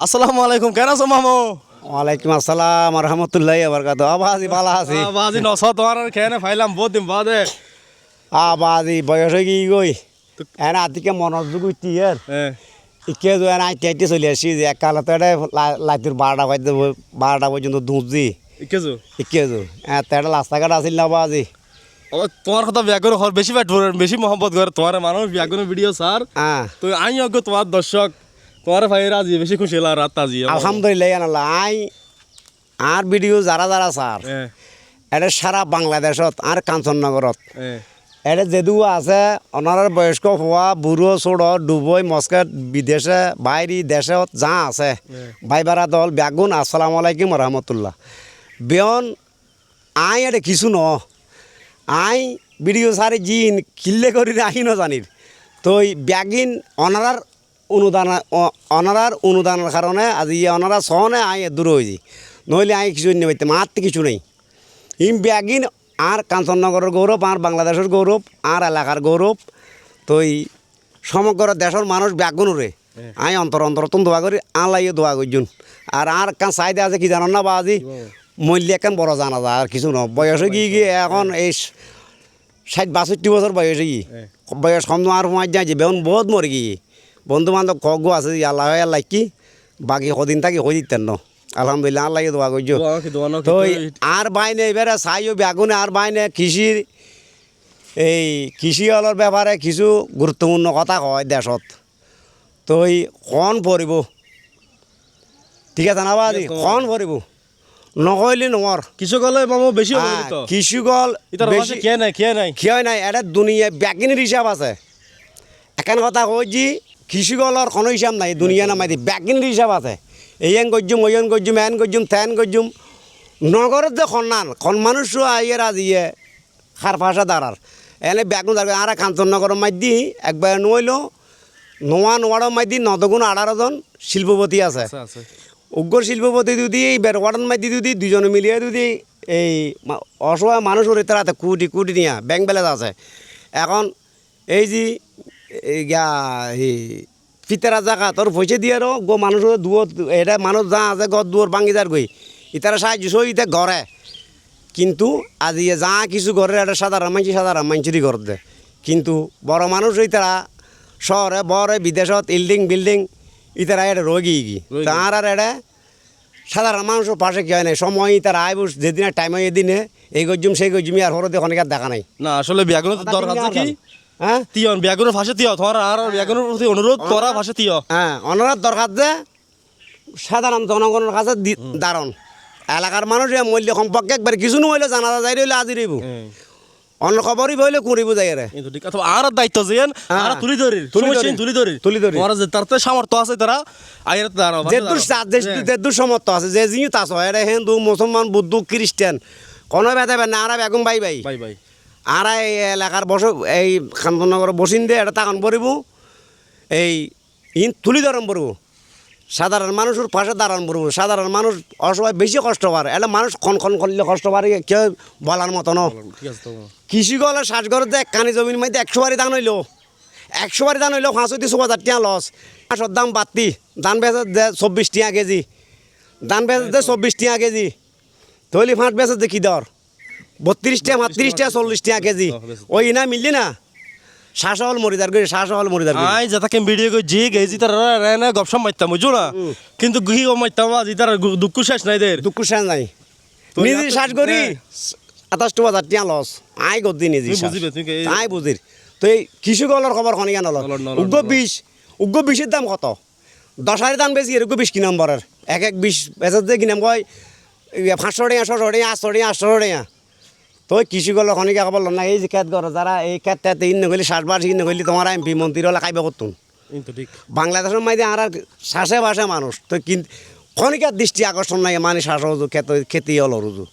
আসসালামু আলাইকুম কেন আছো মামু? ওয়ালাইকুম আসসালাম রহমতুল্লাহ আবরকাত আবাজি ভালো আছি। বাজি নশ তোমার খেয়ে ফাইলাম বহুত দিন বাদে। আবাজি বয়স হয়ে গিয়ে গই। এনে আদিকে মনের যুগ উঠতি এর হ্যাঁ ইকে যে এনে আইতে আইতে চলে আসি যে এক কালতে এটা লাইতুর বারোটা বাজতে বারোটা পর্যন্ত দুধ দি ইকেছো ইকে যে। এটা রাস্তাঘাট আসিল না বাজি তোমার কথা ব্যাগুন বেশি বেশি মহব্বত করে তোমার মানুষ ব্যাগুনের ভিডিও স্যার হ্যাঁ তো আমি তোমার দর্শক তোমার ভাই রাজি বেশি খুশি হলো রাত আজি আলহামদুলিল্লাহ আনাল্লাহ আই আর ভিডিও যারা যারা স্যার এটা সারা বাংলাদেশত আর কাঞ্চননগরত। এটা যেদু আছে অনার বয়স্ক হওয়া বুড়ো ছোড় ডুবই মস্কেট বিদেশে বাইরে দেশত যা আছে। ভাইবারা দল ব্যাগুন আসসালামু আলাইকুম রহমতুল্লাহ বেয়ন আই এটা কিছু ন আই ভিডিও সারি জিন কিল্লে করি আহি ন জানির তো ব্যাগিন অনারার অনুদান অনারার অনুদানের কারণে আজি ইয়ে অনারা সহনে আই দূর হয়েছি নইলে আই কিছু নিয়ে পাইতাম আর তো কিছু নেই। ইম ব্যাগিন আর কাঞ্চননগরের গৌরব আর বাংলাদেশের গৌরব আর এলাকার গৌরব তো এই সমগ্র দেশের মানুষ ব্যাগুনরে আই অন্তর অন্তর তুন দোয়া করি আল্লাহ দোয়া করছুন আর আর কান চাইদা আছে কি জানো না বা আজি? মূল্য এখন বড় জানা যায় আর কিছু ন বয়স গিয়ে গিয়ে এখন এই ষাট বাষট্টি বছর বয়স গিয়ে বয়স কম আর সময় যায় যে বেউন বহুত মরে গিয়ে বন্ধু বান্ধব কগো আছে যে আল্লাহ আল্লাহ কি বাকি কদিন থাকি হয়ে দিতেন ন। আলহামদুলিল্লাহ আল্লাহ দোয়া করছ তো আর বাইনে এবারে চাইও বেগুনে আর বাইনে কৃষির এই কৃষি হলৰ ব্যাপারে কিছু গুরুত্বপূর্ণ কথা কয় দেশত। তো এই কণ পড়িব ঠিক আছে না বাদি কণ পড়িব নকইলে নোয়ার কিছু গলে মামু বেশি হ্যাঁ, তো বেশি খেয়ে নাই খেয়ে নাই। ক্ষয় নাই এটা দুনিয়া ব্যাকিনের হিসাব আছে। এখান কথা কইছি কৃষিকলৰ কোনো হিসাব নাই দুনিয়া নামাই দি। ব্যাকিনের হিসাব আছে। এইয়ান গজ্জুম ওয়ান গজ্জুম এন গজ্জুম তেন গজ্জুম। নগরের যে খন্নান খন মানুষও আইয়ের আজিয়ে খার ফাঁসা দাঁড়ার এনে ব্যাগুন দাঁড়াবে আর কাঞ্চননগর মাইদি একবার নইল নোয়া নোয়াড় মাইদি নদগুণ আঠারো জন শিল্পপতি আছে। উগ্র শিল্পপতি যদি এই বেরওয়াটান মাইদি যদি দুজনে মিলিয়ে যদি এই অসহায় মানুষের তারাতে কোটি কোটি নিয়া ব্যাংক ব্যালেন্স আছে। এখন এই যে গা এই ফিতেরা জায়গা তোর পয়সা দিয়ে রো গো মানুষের দুয়ার এটা মানুষ যা আছে ঘর দুয়ার ভাঙি যার গই ইতারা সাহায্য সই ইতে ঘরে কিন্তু আজি এ যা কিছু ঘরের একটা সাধারণ মানুষ সাধারণ মানুষেরই ঘর দে। কিন্তু বড় মানুষ ওই তারা শহরে বড় বিদেশত ইল্ডিং বিল্ডিং ইতারা এটা রোগী গি। তার আর এটা সাধারণ মানুষের পাশে কি হয় নাই? সময় তারা আইব যেদিনে টাইম হয় এদিনে এই গজ্জুম সেই গজ্জুমি আর হরতে অনেক আর দেখা নাই। না আসলে ব্যাগুনের দরকার কি? হ্যাঁ? তিয়ন ব্যাগুনের ভাষা তিয় তোমার আর ব্যাগুনের প্রতি অনুরোধ করা ভাষা তিয়। হ্যাঁ অনারার দরকার যে সাধারণ জনগণের কাছে দারণ এলাকার মানুষ মূল্য সম্পর্কে একবার কিছু নহলে জানা যাই রইলে আজি রইব। অন্য খবরই বইলে করিব যাই রে। আর দায়িত্ব যেন আর তুলি ধরি তুলি ধরি। তুলি ধরি। ধরি। যে তার সামর্থ্য আছে তারা আইরে দাঁড়াও যে দূর যে দূর সমর্থ আছে যে জিনিস হয় হিন্দু মুসলমান বুদ্ধ খ্রিস্টান কোনো বেদা না আর বেগুন বাই বাই বাই বাই আর এই এলাকার বস এই খানপুরনগর বসিন্দে এটা তাকান পড়িব এই ইন তুলি ধরন পড়ব সাধারণ মানুষের পাশে দাঁড়ান পড়ব সাধারণ মানুষ অসহায় বেশি কষ্ট পারে। এটা মানুষ খন খন করলে কষ্ট পারে কেউ বলার মতো ন। কৃষি গলে শ্বাসগড়ে দেখ কানি জমির মধ্যে একশো বারি দান হইল। একশো বারি দান হইল পাঁচ হইতে হাজার টিয়া লস মাসের দাম বাড়তি। ধান বেচে দে চব্বিশ টিয়া কেজি। ধান বেচে দে চব্বিশ টিয়া কেজি। তৈলি ফাঁট বেচে দে কি দর? বত্রিশ টিয়া মাত্রিশ টিয়া চল্লিশ টিয়া কেজি ওই না মিললি না? শ্বাস হল মরিদার করে শ্বাস হল মরিদার করে আই যেটাকে ভিডিও কই জি গেছি তার রায়না গপসপ মারতাম বুঝছ না? কিন্তু গুহি ও মারতাম আজ তার দুঃখ শেষ নাই দের। দুঃখ শেষ নাই। নিজে শ্বাস করি হ্যাঁ। টিয়া লস। আই গদ্দি নিজে তুমি বুঝিবে, তুমি কি- তাই বুঝির। তো এই কৃষকগলের খবর খনি কেন নলর, নলর, উগ্র। বিষ। উগ্র বিষের দাম কত? দশ হাজার দাম বেশি এরকম বিশ কি নম্বরের? এক এক বিশ বেচার দিয়ে কিনাম কয়? ইয়ে পাঁচশো টাকা ছশো টাকা আটশো টাকা আটশো টাকা তো কিছু গেল খনিকে লন? না এই যে খেত গড় যারা এই খেত টেত ইন নগলি সাতবার ইন নগলি তোমার এমপি মন্ত্রী হলে খাইবে করতুন বাংলাদেশের মাইতে আর আর শ্বাসে বাসে মানুষ তো কিন্তু খনিকার দৃষ্টি আকর্ষণ নাই মানে শ্বাস রুজু খেত খেতে হল রুজু